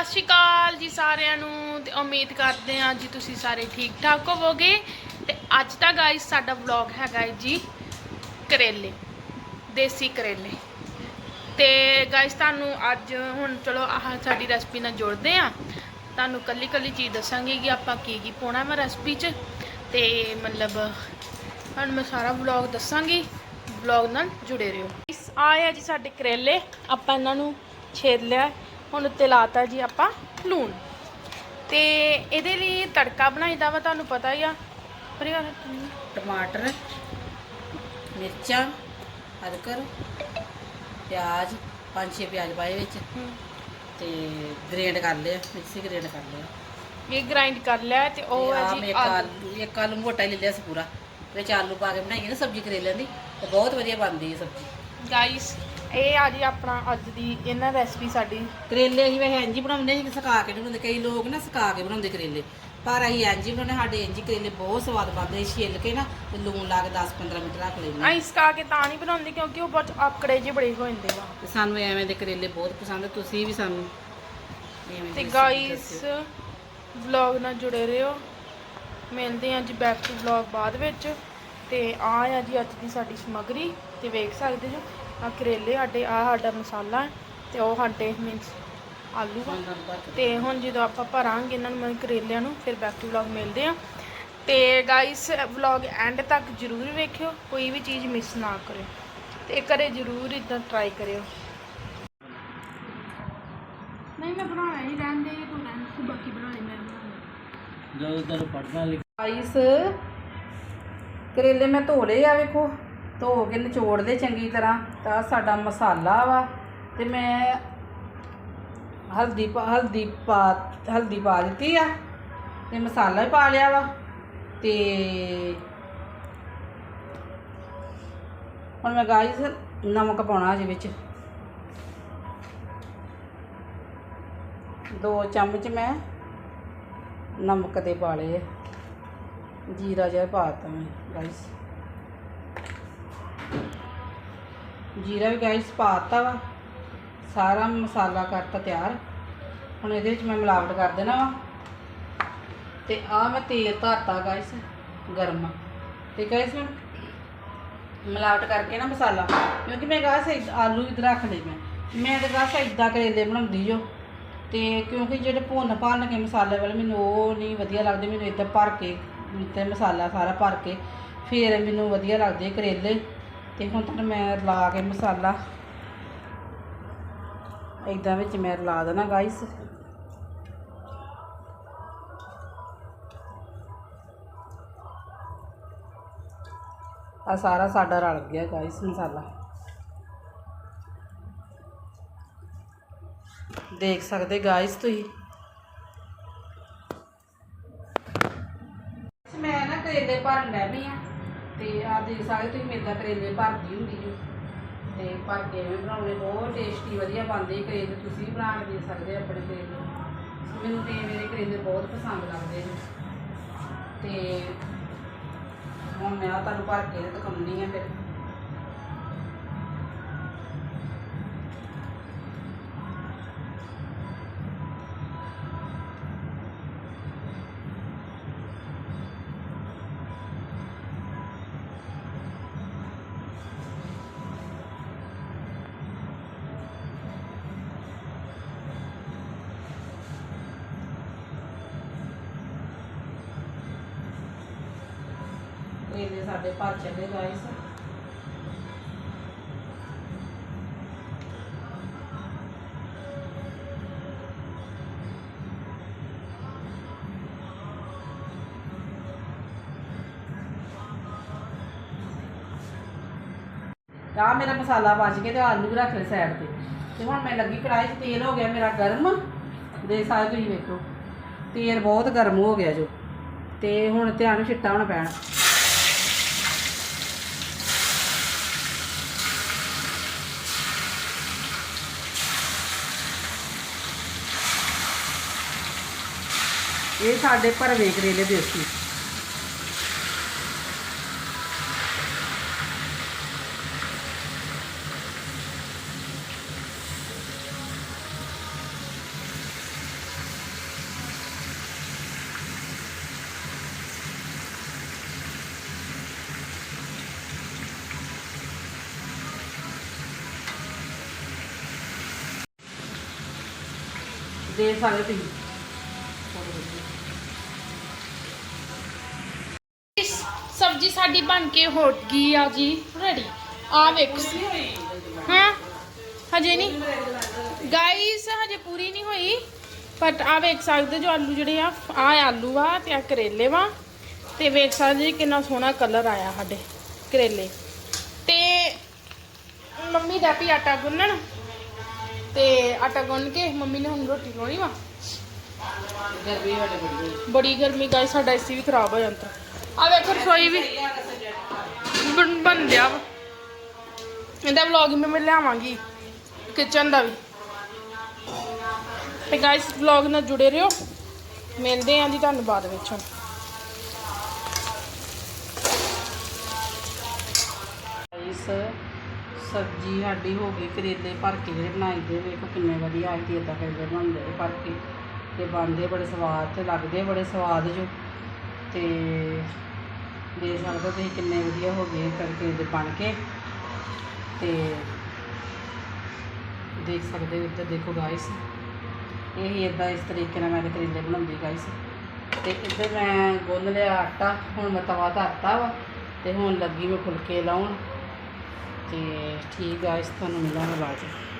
ਸਤਿ ਸ਼੍ਰੀ ਅਕਾਲ ਜੀ ਸਾਰਿਆਂ ਨੂੰ ਤੇ ਉਮੀਦ ਕਰਦੇ ਹਾਂ ਜੀ ਤੁਸੀਂ ਸਾਰੇ ਠੀਕ ਠਾਕ ਹੋਵੋਗੇ। ਤੇ ਅੱਜ ਦਾ ਗਾਇਸ ਸਾਡਾ ਵਲੌਗ ਹੈਗਾ ਜੀ ਕਰੇਲੇ, ਦੇਸੀ ਕਰੇਲੇ। ਤੇ ਗਾਇਸ ਤੁਹਾਨੂੰ ਅੱਜ ਹੁਣ ਚਲੋ ਆਹ ਸਾਡੀ ਰੈਸਪੀ ਨਾਲ ਜੁੜਦੇ ਆ ਤੁਹਾਨੂੰ ਕੱਲੀ ਕੱਲੀ ਚੀਜ਼ ਦੱਸਾਂਗੇ ਕਿ ਆਪਾਂ ਕੀ ਕੀ ਪਾਉਣਾ ਮੈਂ ਰੈਸਪੀ 'ਚ। ਤੇ ਮਤਲਬ ਤੁਹਾਨੂੰ ਮੈਂ ਸਾਰਾ ਵਲੌਗ ਦੱਸਾਂਗੀ। ਵਲੌਗ ਨਾਲ ਜੁੜੇ ਰਹੋ। ਇਸ ਆਏ ਆ ਜੀ ਸਾਡੇ ਕਰੇਲੇ। ਆਪਾਂ ਇਹਨਾਂ ਨੂੰ ਛੇਦ ਲਿਆ। ਹੁਣ ਉੱਤੇ ਲਾਤਾ ਜੀ ਆਪਾਂ ਲੂਣ। ਤੇ ਇਹਦੇ ਲਈ ਤੜਕਾ ਬਣਾਈਦਾ ਵਾ ਤੁਹਾਨੂੰ ਪਤਾ ਹੀ ਆ। ਪਰੇ ਟਮਾਟਰ ਮਿਰਚਾਂ ਅਦਰਕ ਪਿਆਜ਼ ਪੰਜ ਛੇ ਪਿਆਜ਼ ਪਾਏ ਵਿੱਚ। ਤੇ ਗ੍ਰੇਂਡ ਕਰ ਲਿਆ ਮਿਕਸੀ ਗ੍ਰੇਂਡ ਕਰ ਲਿਆ। ਇਹ ਗ੍ਰਾਈਂਡ ਕਰ ਲਿਆ ਤੇ ਉਹ ਹੈ ਜੀ ਆਲੂ ਇੱਕ ਆਲੂ ਮੋਟਾ ਹੀ ਲੈ ਲਿਆ ਸੀ ਪੂਰਾ। ਵਿੱਚ ਆਲੂ ਪਾ ਕੇ ਬਣਾਈਏ ਨਾ ਸਬਜ਼ੀ ਕਰੇਲਿਆਂ ਦੀ ਤੇ ਬਹੁਤ ਵਧੀਆ ਬਣਦੀ ਹੈ ਸਬਜ਼ੀ। ਗਾਈਸ ਇਹ ਆ ਜੀ ਆਪਣਾ ਅੱਜ ਦੀ ਇਹਨਾਂ ਰੈਸਪੀ ਸਾਡੀ। ਕਰੇਲੇ ਅਸੀਂ ਵੈਸੇ ਇੰਜ ਹੀ ਬਣਾਉਂਦੇ ਸੀ ਸੁਕਾ ਕੇ ਨਹੀਂ ਬਣਾਉਂਦੇ। ਕਈ ਲੋਕ ਨਾ ਸੁਕਾ ਕੇ ਬਣਾਉਂਦੇ ਕਰੇਲੇ। ਪਰ ਅਸੀਂ ਇੰਜ ਹੀ ਬਣਾਉਂਦੇ ਸਾਡੇ ਇੰਜ ਹੀ ਕਰੇਲੇ ਬਹੁਤ ਸਵਾਦ ਬਣਦੇ ਛਿੱਲ ਕੇ ਨਾ ਤੇ ਲੂਣ ਲਾ ਕੇ 10-15 ਮਿੰਟ ਰੱਖ ਲੈਂਦੇ। ਅਸੀਂ ਸਕਾ ਕੇ ਤਾਂ ਨਹੀਂ ਬਣਾਉਂਦੇ ਕਿਉਂਕਿ ਉਹ ਬਹੁਤ ਆਕੜੇ ਜਿਹੇ ਬੜੇ ਹੋ ਜਾਂਦੇ ਵਾ ਤੇ ਸਾਨੂੰ ਐਵੇਂ ਦੇ ਕਰੇਲੇ ਬਹੁਤ ਪਸੰਦ ਆ, ਤੁਸੀਂ ਵੀ ਸਾਨੂੰ ਐਵੇਂ ਤੇ ਦੇ ਗਾਈਸ। ਵਲੌਗ ਨਾਲ ਜੁੜੇ ਰਹੋ। ਮਿਲਦੇ ਹਾਂ ਜੀ ਬੈਕ ਟੂ ਵਲੌਗ ਬਾਅਦ ਵਿੱਚ। ਤੇ ਆ ਆ ਜੀ ਅੱਜ ਦੀ ਸਾਡੀ ਸਮਗਰੀ। ਤੇ ਵੇਖ ਸਕਦੇ ਜੋ ਆ ਕਰੇਲੇ ਸਾਡੇ ਆ ਸਾਡਾ ਮਸਾਲਾ ਤੇ ਉਹ ਸਾਡੇ ਮੀਨਸ ਆਲੂ ਤੇ ਹੁਣ ਜਦੋਂ ਆਪਾਂ ਭਰਾਂਗੇ ਇਹਨਾਂ ਨੂੰ ਮੈਂ ਕਰੇਲਿਆਂ ਨੂੰ ਫਿਰ ਬੈਕ ਟੂ ਵਲੌਗ ਮਿਲਦੇ ਆ। ਤੇ ਗਾਇਸ ਵਲੌਗ ਐਂਡ ਤੱਕ ਜਰੂਰ ਵੇਖਿਓ ਕੋਈ ਵੀ ਚੀਜ਼ ਮਿਸ ਨਾ ਕਰਿਓ। ਤੇ ਕਰੇ ਜਰੂਰ ਇਦਾਂ ਟਰਾਈ ਕਰਿਓ। ਨਹੀਂ ਮੈਂ ਬਣਾਉਣਾ ਨਹੀਂ ਰਹਿੰਦੇ ਤੂੰ ਰਹਿਣ ਤੂੰ ਬਾਕੀ ਬਣਾ ਲੈ ਮੈਂ ਜਦੋਂ ਤੈਨੂੰ ਪੜਨਾ ਲਿਖ ਆਈਸ ਕਰੇਲੇ ਮੈਂ ਧੋ ਲਏ ਆ ਵੇਖੋ। ਧੋ ਕੇ ਨਿਚੋੜ ਲਏ ਚੰਗੀ ਤਰ੍ਹਾਂ, ਤਾਂ ਸਾਡਾ ਮਸਾਲਾ ਵਾ, ਤੇ ਮੈਂ ਹਲਦੀ ਪਾ ਹਲਦੀ ਪਾ ਹਲਦੀ ਪਾ ਦਿੱਤੀ ਆ, ਤੇ ਮਸਾਲਾ ਵੀ ਪਾ ਲਿਆ ਵਾ, ਤੇ ਹੁਣ ਮੈਂ ਗਾਈਸ ਨਮਕ ਪਾਉਣਾ ਅਜੇ ਵਿੱਚ। ਦੋ ਚਮਚ ਮੈਂ ਨਮਕ ਦੇ ਪਾ ਲਏ ਜੀਰਾ ਜਿਹਾ ਪਾਤਾ ਮੈਂ ਗਾਈਸ ਜੀਰਾ ਵੀ ਗਾਈਸ ਪਾਤਾ ਵਾ। ਸਾਰਾ ਮਸਾਲਾ ਕਰਤਾ ਤਿਆਰ। ਹੁਣ ਇਹਦੇ ਵਿੱਚ ਮੈਂ ਮਿਲਾਵਟ ਕਰ ਦੇਣਾ ਵਾ। ਤੇ ਆ ਮੈਂ ਤੇਲ ਧਰਤਾ ਗਾਈਸ ਗਰਮ। ਤੇ ਗਾਈਸ ਮੈਂ ਮਿਲਾਵਟ ਕਰਕੇ ਨਾ ਮਸਾਲਾ, ਕਿਉਂਕਿ ਮੈਂ ਗਾਈਸ ਆਲੂ ਇਧਰ ਰੱਖ ਲਏ ਮੈਂ। ਮੈਂ ਤਾਂ ਗਾਈਸ ਇਦਾਂ ਕਰੇਲੇ ਬਣਾਉਂਦੀ ਜੋ। ਤੇ ਕਿਉਂਕਿ ਜਿਹੜੇ ਭੁੰਨ ਭੰਨ ਕੇ ਮਸਾਲੇ ਵਾਲੇ ਮੈਨੂੰ ਉਹ ਨਹੀਂ ਵਧੀਆ ਲੱਗਦੇ, ਮੈਨੂੰ ਇਦਾਂ ਭਰ ਕੇ ਤੇ ਮਸਾਲਾ ਸਾਰਾ ਭਰ ਕੇ, ਫਿਰ ਮੈਨੂੰ ਵਧੀਆ ਲੱਗਦੇ ਕਰੇਲੇ। ਤੇ ਹੁਣ ਤੱਕ ਮੈਂ ਲਾ ਕੇ ਮਸਾਲਾ ਇਦਾਂ ਵਿੱਚ ਮੈਂ ਲਾ ਦੇਣਾ ਗਾਇਸ ਆ ਸਾਰਾ ਸਾਡਾ ਰਲ ਗਿਆ ਗਾਇਸ ਮਸਾਲਾ। ਦੇਖ ਸਕਦੇ ਗਾਇਸ ਤੁਸੀਂ? ਮੈਂ ਨਾ ਕਰੇਲੇ ਭਰਨ ਲੈ ਵੀ ਆ। ਤੇ ਆ ਦੇਖ ਸਕਦੇ ਤੁਸੀਂ ਮੇਦਾ ਕਰੇਲੇ ਭਰਦੀ ਹੁੰਦੀ ਜੋ ਤੇ ਭਰ ਕੇ ਐਵੇਂ ਬਣਾਉਣੇ ਬਹੁਤ ਟੇਸਟੀ ਵਧੀਆ ਬਣਦੇ ਕਰੇਲੇ। ਤੁਸੀਂ ਵੀ ਬਣਾ ਕੇ ਦੇ ਸਕਦੇ ਆਪਣੇ ਕਰੇਲੇ। ਮੈਨੂੰ ਤੇ ਮੇਰੇ ਕਰੇਲੇ ਬਹੁਤ ਪਸੰਦ ਲੱਗਦੇ ਨੇ ਤੇ ਹੁਣ ਮੈਂ ਤੁਹਾਨੂੰ ਭਰ ਕੇ ਦਿਖਾਉਣੀ ਆ ਫਿਰ। ਕਰੇਲੇ ਸਾਡੇ ਭਰ ਚੱਲੇ ਗਾਇਸ ਆ ਮੇਰਾ ਮਸਾਲਾ ਬਚ ਕੇ ਤੇ ਆਲੂ ਵੀ ਰੱਖ ਲਏ ਸਾਈਡ ਤੇ। ਤੇ ਹੁਣ ਮੈਂ ਲੱਗੀ ਕੜਾਈ 'ਚ ਤੇਲ ਹੋ ਗਿਆ ਮੇਰਾ ਗਰਮ। ਦੇ ਸਾਰੇ ਤੁਸੀਂ ਵੇਖੋ। ਤੇਲ ਬਹੁਤ ਗਰਮ ਹੋ ਗਿਆ ਜੋ। ਤੇ ਹੁਣ ਧਿਆਨ ਛਿੱਟਾ ਹੋਣਾ ਪੈਣਾ। ਇਹ ਸਾਡੇ ਭਰਵੇ ਕਰੇਲੇ ਦੇਸੀ। ਦੇ ਸਾਰੇ ਤੁਸੀਂ। ਸਬਜੀ ਸਾਡੀ ਬਣ ਕੇ ਹੋ ਗਈ ਆ ਜੀ? ਰੈਡੀ ਆ ਵੇਖ। ਹਾਂ? ਹਜੇ ਨਹੀਂ? ਗਾਈਸ ਹਜੇ ਪੂਰੀ ਨਹੀਂ ਹੋਈ। ਬਟ ਆ ਵੇਖ ਸਕਦੇ ਜੋ ਆਲੂ ਜਿਹੜੇ ਆ ਆ ਆਲੂ ਆ ਤੇ ਆ ਕਰੇਲੇ ਵਾ। ਤੇ ਵੇਖ ਸਕਦੇ ਜੀ ਕਿੰਨਾ ਸੋਹਣਾ ਕਲਰ ਆਇਆ ਸਾਡੇ ਕਰੇਲੇ। ਤੇ ਮੰਮੀ ਦਾ ਵੀ ਆਟਾ ਗੁੰਨਣ। ਤੇ ਆਟਾ ਗੁੰਨ ਕੇ ਮੰਮੀ ਨੇ ਹੁਣ ਰੋਟੀ ਖਾਣੀ ਵਾ। ਗਰਮੀ ਵਾਲੇ ਬੜੀ ਬੜੀ ਗਰਮੀ ਗਾਈ ਸਾਡਾ ਏਸੀ ਵੀ ਖਰਾਬ ਹੋ ਜਾਂਦਾ। ਆ ਵੇਖੋ ਰਸੋਈ ਵੀ। ਬਣ ਬਣ ਗਿਆ ਵਾ। ਇਹਦਾ ਵਲੌਗ ਮੈਂ ਮੈਂ ਲਿਆਵਾਂਗੀ। ਕਿਚਨ ਦਾ ਵੀ। ਤੇ ਗਾਇਸ ਵਲੌਗ ਨਾਲ ਜੁੜੇ ਰਹੋ। ਮਿਲਦੇ ਆਂ ਜੀ ਤੁਹਾਨੂੰ ਬਾਅਦ ਵਿੱਚ ਹੁਣ। ਇਸ ਸਬਜ਼ੀ ਸਾਡੀ ਹੋ ਗਈ ਕਰੇਲੇ ਭਰ ਕੇ ਜਿਹੜੇ ਬਣਾਈ ਦੇ ਵੇਖੋ ਕਿੰਨੇ ਵਧੀਆ ਆਏ ਤੇ ਇਦਾਂ ਕਰੇਲੇ ਬਣਦੇ ਭਰ ਕੇ। ਤੇ ਬਣਦੇ ਬੜੇ ਸਵਾਦ ਤੇ ਲੱਗਦੇ ਬੜੇ ਸਵਾਦ ਜੋ। ਤੇ ਦੇਖ ਸਕਦੇ ਹੋ ਤੁਸੀਂ ਕਿੰਨੇ ਵਧੀਆ ਹੋ ਗਏ ਕਰ ਕਰੇਲੇ ਬਣ ਕੇ। ਤੇ ਦੇਖ ਸਕਦੇ ਹੋ ਇੱਧਰ ਦੇਖੋ ਗਾਇਸ ਇਹ ਹੀ ਇਦਾਂ ਇਸ ਤਰੀਕੇ ਨਾਲ ਮੈਂ ਤੇ ਕਰੇਲੇ ਬਣਾਉਂਦੀ ਗਾਇਸ ਤੇ ਇੱਧਰ ਮੈਂ ਗੁੰਨ ਲਿਆ ਆਟਾ, ਹੁਣ ਮੈਂ ਤਵਾ ਧਰਤਾ ਵਾ, ਤੇ ਹੁਣ ਲੱਗੀ ਮੈਂ ਫੁਲਕੇ ਲਾਉਣ। ਤੇ ਠੀਕ ਗਾਇਸ ਤੁਹਾਨੂੰ ਮਿਲਾਂਗੇ ਬਾਅਦ 'ਚ।